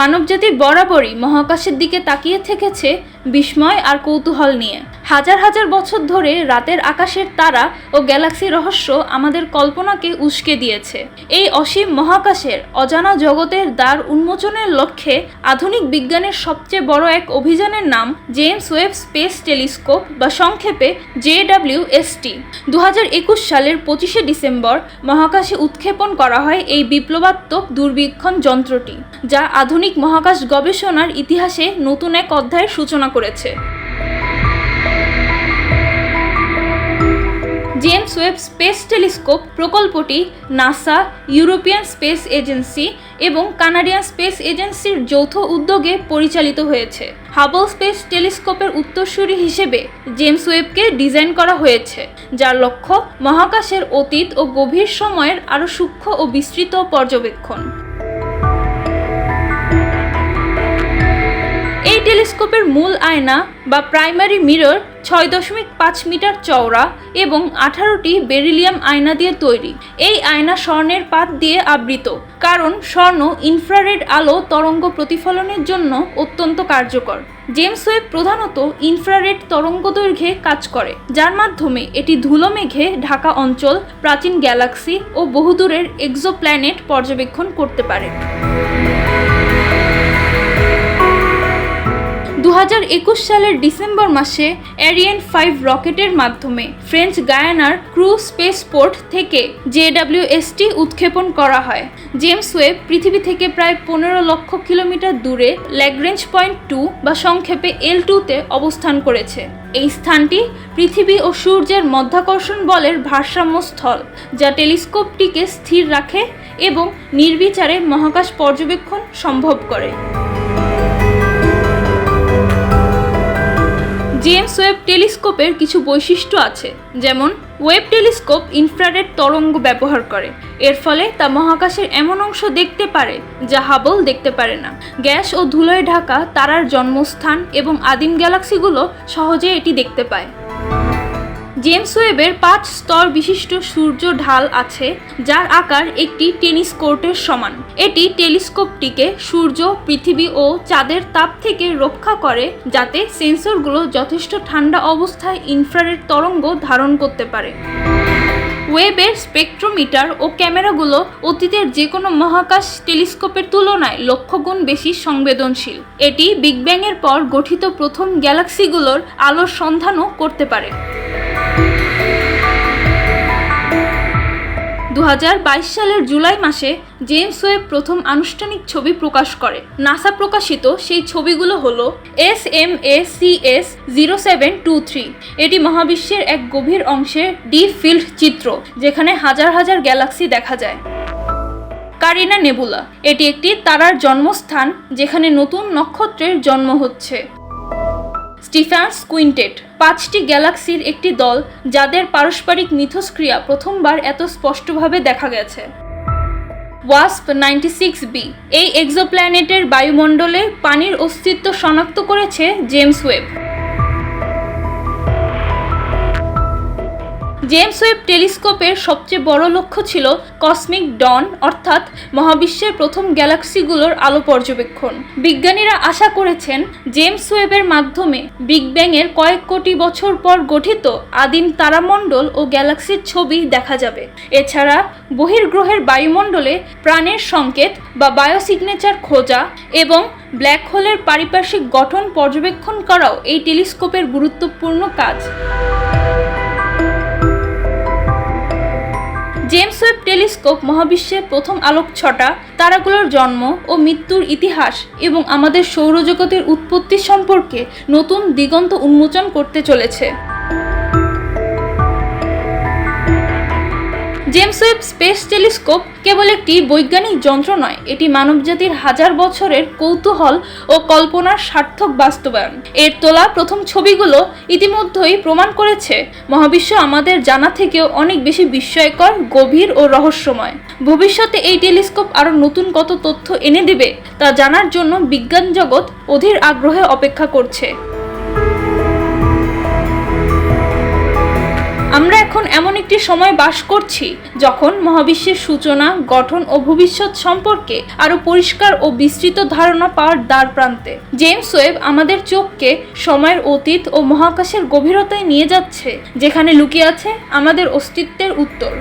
মানবজাতি বরাবরই মহাকাশের দিকে তাকিয়ে থেকেছে বিস্ময় আর কৌতূহল নিয়ে। হাজার হাজার বছর ধরে রাতের আকাশের তারা ও গ্যালাক্সি রহস্য আমাদের কল্পনাকে উস্কে দিয়েছে। এই অসীম মহাকাশের অজানা জগতের দ্বার উন্মোচনের লক্ষ্যে আধুনিক বিজ্ঞানের সবচেয়ে বড় এক অভিযানের নাম জেমস ওয়েব স্পেস টেলিস্কোপ বা সংক্ষেপে জেডাব্লিউ এসটি দু সালের পঁচিশে ডিসেম্বর মহাকাশে উৎক্ষেপণ করা হয় এই বিপ্লবাত্মক দূরবীক্ষণ যন্ত্রটি, যা আধুনিক মহাকাশ গবেষণার ইতিহাসে নতুন এক অধ্যায়ের সূচনা করেছে। জেমস ওয়েব স্পেস টেলিস্কোপ প্রকল্পটি নাসা, ইউরোপিয়ান স্পেস এজেন্সি এবং কানাডিয়ান স্পেস এজেন্সির যৌথ উদ্যোগে পরিচালিত হয়েছে। হাবল স্পেস টেলিস্কোপের উত্তরসূরি হিসেবে জেমস ওয়েবকে ডিজাইন করা হয়েছে, যার লক্ষ্য মহাকাশের অতীত ও গভীর সময়ের আরও সূক্ষ্ম ও বিস্তৃত পর্যবেক্ষণ। টেলিস্কোপের মূল আয়না বা প্রাইমারি মিরর ছয় দশমিক পাঁচ মিটার চওড়া এবং আঠারোটি বেরিলিয়াম আয়না দিয়ে তৈরি। এই আয়না স্বর্ণের পাত দিয়ে আবৃত, কারণ স্বর্ণ ইনফ্রারেড আলো তরঙ্গ প্রতিফলনের জন্য অত্যন্ত কার্যকর। জেমস ওয়েব প্রধানত ইনফ্রারেড তরঙ্গ দৈর্ঘ্যে কাজ করে, যার মাধ্যমে এটি ধুলো মেঘে ঢাকা অঞ্চল, প্রাচীন গ্যালাক্সি ও বহুদূরের এক্সোপ্ল্যানেট পর্যবেক্ষণ করতে পারে। দু হাজার একুশ সালের ডিসেম্বর মাসে অ্যারিয়েন ফাইভ রকেটের মাধ্যমে ফ্রেঞ্চ গায়ানার ক্রু স্পেস পোর্ট থেকে জেডাব্লিউএসটি উৎক্ষেপণ করা হয়। জেমস ওয়েব পৃথিবী থেকে প্রায় পনেরো লক্ষ কিলোমিটার দূরে ল্যাগ্রেঞ্জ পয়েন্ট টু বা সংক্ষেপে এল টুতে অবস্থান করেছে। এই স্থানটি পৃথিবী ও সূর্যের মধ্যাকর্ষণ বলের ভারসাম্য স্থল, যা টেলিস্কোপটিকে স্থির রাখে এবং নির্বিচারে মহাকাশ পর্যবেক্ষণ সম্ভব করে। জেমস ওয়েব টেলিস্কোপের কিছু বৈশিষ্ট্য আছে, যেমন, ওয়েব টেলিস্কোপ ইনফ্রারেড তরঙ্গ ব্যবহার করে। এর ফলে তা মহাকাশের এমন অংশ দেখতে পারে, যা হাবল দেখতে পারে না। গ্যাস ও ধুলোয় ঢাকা তারার জন্মস্থান এবং আদিম গ্যালাক্সিগুলো সহজে এটি দেখতে পায়। জেমস ওয়েবের পাঁচ স্তর বিশিষ্ট সূর্য ঢাল আছে, যার আকার একটি টেনিস কোর্টের সমান। এটি টেলিস্কোপটিকে সূর্য, পৃথিবী ও চাঁদের তাপ থেকে রক্ষা করে, যাতে সেন্সরগুলো যথেষ্ট ঠান্ডা অবস্থায় ইনফ্রারেড তরঙ্গ ধারণ করতে পারে। ওয়েবের স্পেকট্রোমিটার ও ক্যামেরাগুলো অতীতের যে কোনো মহাকাশ টেলিস্কোপের তুলনায় লক্ষ গুণ বেশি সংবেদনশীল। এটি বিগ ব্যাংয়ের পর গঠিত প্রথম গ্যালাক্সিগুলোর আলোর সন্ধানও করতে পারে। দু হাজার বাইশ সালের জুলাই মাসে জেমস ওয়েব প্রথম আনুষ্ঠানিক ছবি প্রকাশ করে। নাসা প্রকাশিত সেই ছবিগুলো হলো S M A C S zero seven two three. এটি মহাবিশ্বের এক গভীর অংশে ডিপ ফিল্ড চিত্র, যেখানে হাজার হাজার গ্যালাক্সি দেখা যায়। কারিনা নেবুলা, এটি একটি তারার জন্মস্থান, যেখানে নতুন নক্ষত্রের জন্ম হচ্ছে। স্টিফ্যান্স কুইন্টেট, পাঁচটি গ্যালাক্সির একটি দল যাদের পারস্পরিক মিথস্ক্রিয়া প্রথমবার এত স্পষ্টভাবে দেখা গেছে। ওয়াস্প নাইনটি সিক্স বি, এই এক্সোপ্ল্যানেটের বায়ুমণ্ডলে পানির অস্তিত্ব শনাক্ত করেছে জেমস ওয়েব। জেমস ওয়েব টেলিস্কোপের সবচেয়ে বড় লক্ষ্য ছিল কসমিক ডন, অর্থাৎ মহাবিশ্বের প্রথম গ্যালাক্সিগুলোর আলো পর্যবেক্ষণ। বিজ্ঞানীরা আশা করেছেন জেমস ওয়েবের মাধ্যমে বিগ ব্যাংয়ের কয়েক কোটি বছর পর গঠিত আদিম তারামণ্ডল ও গ্যালাক্সির ছবি দেখা যাবে। এছাড়া বহির্গ্রহের বায়ুমণ্ডলে প্রাণের সংকেত বা বায়োসিগনেচার খোঁজা এবং ব্ল্যাক হোলের পারিপার্শ্বিক গঠন পর্যবেক্ষণ করাও এই টেলিস্কোপের গুরুত্বপূর্ণ কাজ। জেমস ওয়েব টেলিস্কোপ মহাবিশ্বের প্রথম আলোক ছটা, তারাগুলোর জন্ম ও মৃত্যুর ইতিহাস এবং আমাদের সৌরজগতের উৎপত্তি সম্পর্কে নতুন দিগন্ত উন্মোচন করতে চলেছে। জেমস ওয়েব স্পেস টেলিস্কোপ কেবল একটি বৈজ্ঞানিক যন্ত্র নয়, এটি মানবজাতির হাজার বছরের কৌতূহল ও কল্পনার সার্থক বাস্তবায়ন। এর তোলা প্রথম ছবিগুলো ইতিমধ্যেই প্রমাণ করেছে, মহাবিশ্ব আমাদের জানা থেকেও অনেক বেশি বিস্ময়কর, গভীর ও রহস্যময়। ভবিষ্যতে এই টেলিস্কোপ আরও নতুন কত তথ্য এনে দেবে, তা জানার জন্য বিজ্ঞান জগৎ অধীর আগ্রহে অপেক্ষা করছে। এখন এমন একটি সময় বাস করছি, যখন মহাবিশ্বের সূচনা, গঠন ও ভবিষ্যৎ সম্পর্কে আরও পরিষ্কার ও বিস্তৃত ধারণা পাওয়ার দ্বার প্রান্তে। জেমস ওয়েব আমাদের চোখকে সময়ের অতীত ও মহাকাশের গভীরতায় নিয়ে যাচ্ছে, যেখানে লুকিয়ে আছে আমাদের অস্তিত্বের উত্তর।